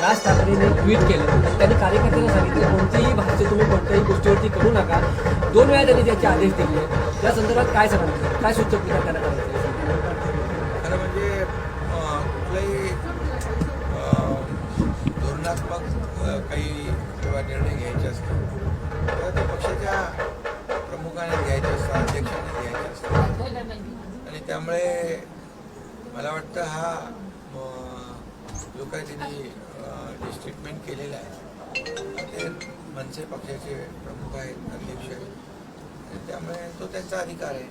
राज ठाकरेंनी ट्विट केलं. त्यांनी कार्यकर्त्यांना सांगितलं कोणतीही भाष्य तुम्ही कोणत्याही गोष्टीवरती करू नका. दोन वेळा त्यांनी त्याचे आदेश दिले त्या संदर्भात काय सांगितलं काय सूचक त्यांना करायचं खरं म्हणजे अं, कुठलाही धोरणात्मक काही किंवा निर्णय घ्यायचे असतात तेव्हा ते पक्षाच्या प्रमुखाने घ्यायचे असतात अध्यक्षांनी घ्यायचे असतात. आणि त्यामुळे मला वाटतं हा लोकांनी जो स्टेटमेंट केलेलं आहे. ते मनसे पक्षाचे प्रमुख आहेत अध्यक्ष आहेत. आणि त्यामुळे तो त्यांचा अधिकार आहे.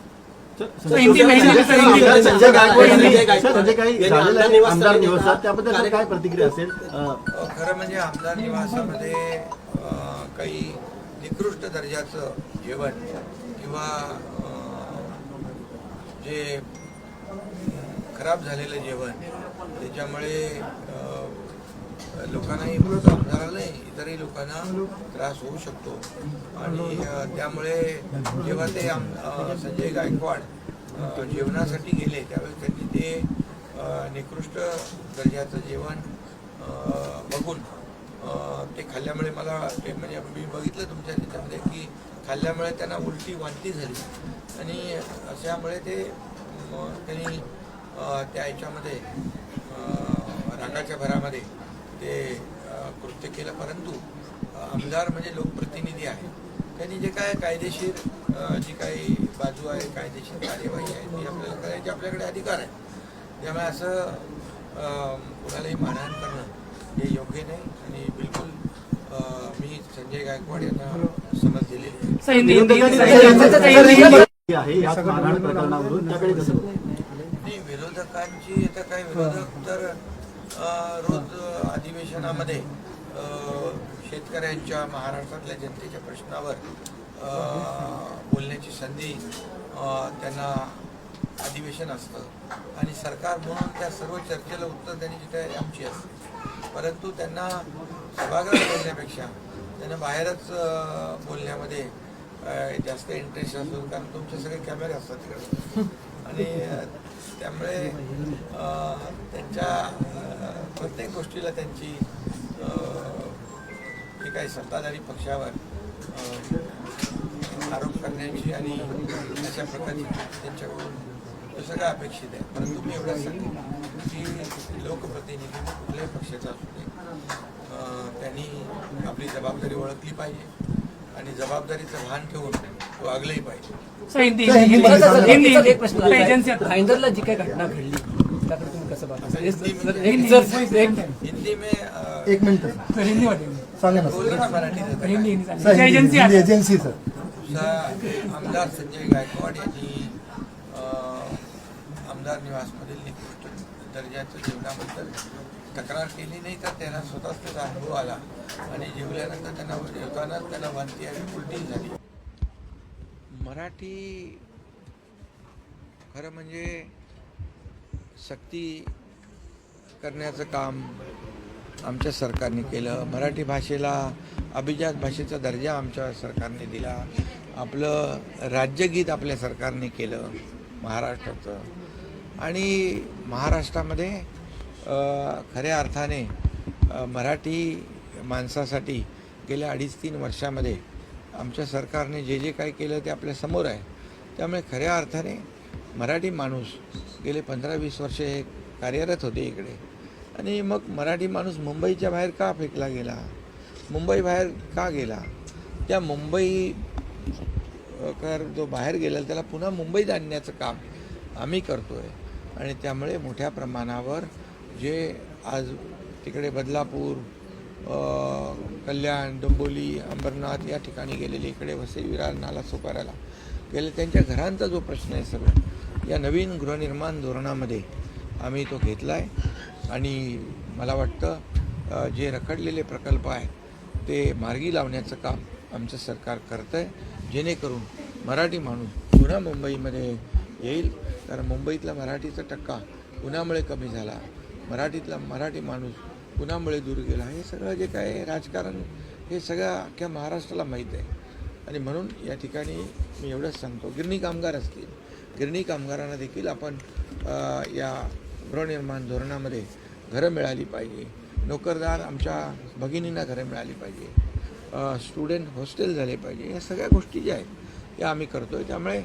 खरं म्हणजे आमदार निवासामध्ये काही निकृष्ट दर्जाचं जेवण किंवा जे खराब झालेलं जेवण त्याच्यामुळे लोकांनाही फक्त आमदाराला नाही इतरही लोकांना त्रास होऊ शकतो. आणि त्यामुळे जेव्हा ते आम संजय गायकवाड जेवणासाठी गेले त्यावेळेस त्यांनी ते निकृष्ट दर्जाचं जेवण बघून ते खाल्ल्यामुळे मला ते म्हणजे मी बघितलं तुमच्या त्याच्यामध्ये की खाल्ल्यामुळे त्यांना उलटी वांती झाली. आणि अशामुळे ते त्यांनी त्या याच्यामध्ये रागाच्या भरामध्ये ते कृत्य केलं. परंतु आमदार म्हणजे लोकप्रतिनिधी आहे. त्यांनी जे काय कायदेशीर जी काही बाजू आहे कायदेशीर कार्यवाही आहे ती आपल्याला करायची आपल्याकडे अधिकार आहे. त्यामुळे असं कुणालाही मारहाण करणं हे योग्य नाही. आणि बिलकुल मी संजय गायकवाड यांना समज दिलेली विरोधकांची आता काय विरोधक तर रोज अधिवेशनामध्ये शेतकऱ्यांच्या महाराष्ट्रातल्या जनतेच्या प्रश्नावर बोलण्याची संधी त्यांना अधिवेशन असतं. आणि सरकार म्हणून त्या सर्व चर्चेला उत्तर देण्याची तयारी आमची असते. परंतु त्यांना सभागृहात बोलण्यापेक्षा त्यांना बाहेरच बोलण्यामध्ये जास्त इंटरेस्ट असतो कारण तुमचे सगळे कॅमेरे असतात तिकडे. आणि त्यामुळे त्यांच्या प्रत्येक गोष्टीला त्यांची अ, जे काही सत्ताधारी पक्षावर आरोप करण्याची आणि अशा प्रकारची त्यांच्याकडून सगळं अपेक्षित आहे परंतु मी एवढंच सांगेन की लोकप्रतिनिधी कुठल्याही पक्षाचा असू दे त्यांनी आपली जबाबदारी ओळखली पाहिजे आणि जबाबदारीचं भान ठेवून पाहिजे. एजन्सी आता. भाईंदरला जी काही घटना घडली त्याकडे तुम्ही कसं सर, हिंदी में एक मिनिट हिंदी काय? हिंदी एजन्सी सर आमदार संजय गायकवाड यांनी आमदार निवासमधील निकृष्ट दर्जाच्या जेवणाबद्दल तक्रार केली नाही तर त्यांना स्वतःच त्याचा अनुभव आला आणि जेवल्यानंतर त्यांना जेवतानाच त्यांना वांती आणि उलटी झाली. मराठी खरं म्हणजे सक्ती करण्याचं काम आमच्या सरकारने केलं. मराठी भाषेला अभिजात भाषेचा दर्जा आमच्या सरकारने दिला. आपलं राज्यगीत आपल्या सरकारने केलं महाराष्ट्राचं. आणि महाराष्ट्रामध्ये खऱ्या अर्थाने मराठी माणसासाठी गेल्या अडीच तीन वर्षामध्ये आमच्या सरकारने जे जे काही केलं ते आपल्यासमोर आहे. त्यामुळे खऱ्या अर्थाने मराठी माणूस गेले पंधरा वीस वर्षे हे कार्यरत होते इकडे. आणि मग मराठी माणूस मुंबईच्या बाहेर का फेकला गेला? मुंबई बाहेर का गेला? त्या मुंबई कर जो बाहेर गेला त्याला पुन्हा मुंबईत आणण्याचं काम आम्ही करतो आहे आणि त्यामुळे मोठ्या प्रमाणावर जे आज तिकडे बदलापूर कल्याण डोंबोली अंबरनाथ या ठिकाणी गेलेले इकडे वसई विरार नाला सोपाऱ्याला गेले त्यांच्या घरांचा जो प्रश्न आहे सगळं या नवीन गृहनिर्माण धोरणामध्ये आम्ही तो घेतला आहे आणि मला वाटतं जे रखडलेले प्रकल्प आहेत ते मार्गी लावण्याचं काम आमचं सरकार करतं आहे जेणेकरून मराठी माणूस पुन्हा मुंबईमध्ये येईल. कारण मुंबईतला मराठीचा टक्का कुणामुळे कमी झाला. मराठीतला मराठी माणूस कुणामुळे दूर गेला. हे सगळं जे काय आहे राजकारण हे सगळं अख्ख्या महाराष्ट्राला माहीत आहे. आणि म्हणून या ठिकाणी मी एवढंच सांगतो गिरणी कामगार असतील गिरणी कामगारांना देखील आपण या गृहनिर्माण धोरणामध्ये घरं मिळाली पाहिजे. नोकरदार आमच्या भगिनींना घरं मिळाली पाहिजे. स्टुडंट हॉस्टेल झाले पाहिजे. या सगळ्या गोष्टी ज्या आहेत या आम्ही करतो आहे त्यामुळे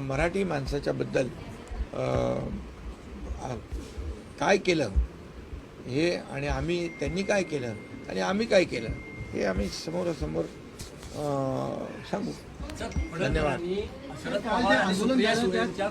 मराठी माणसाच्याबद्दल काय केलं हे आणि आम्ही त्यांनी काय केलं आणि आम्ही काय केलं हे आम्ही समोरासमोर सांगू. धन्यवाद. फडणवीसांनी शरद पवार आणि सुप्रिया सुळेंच्या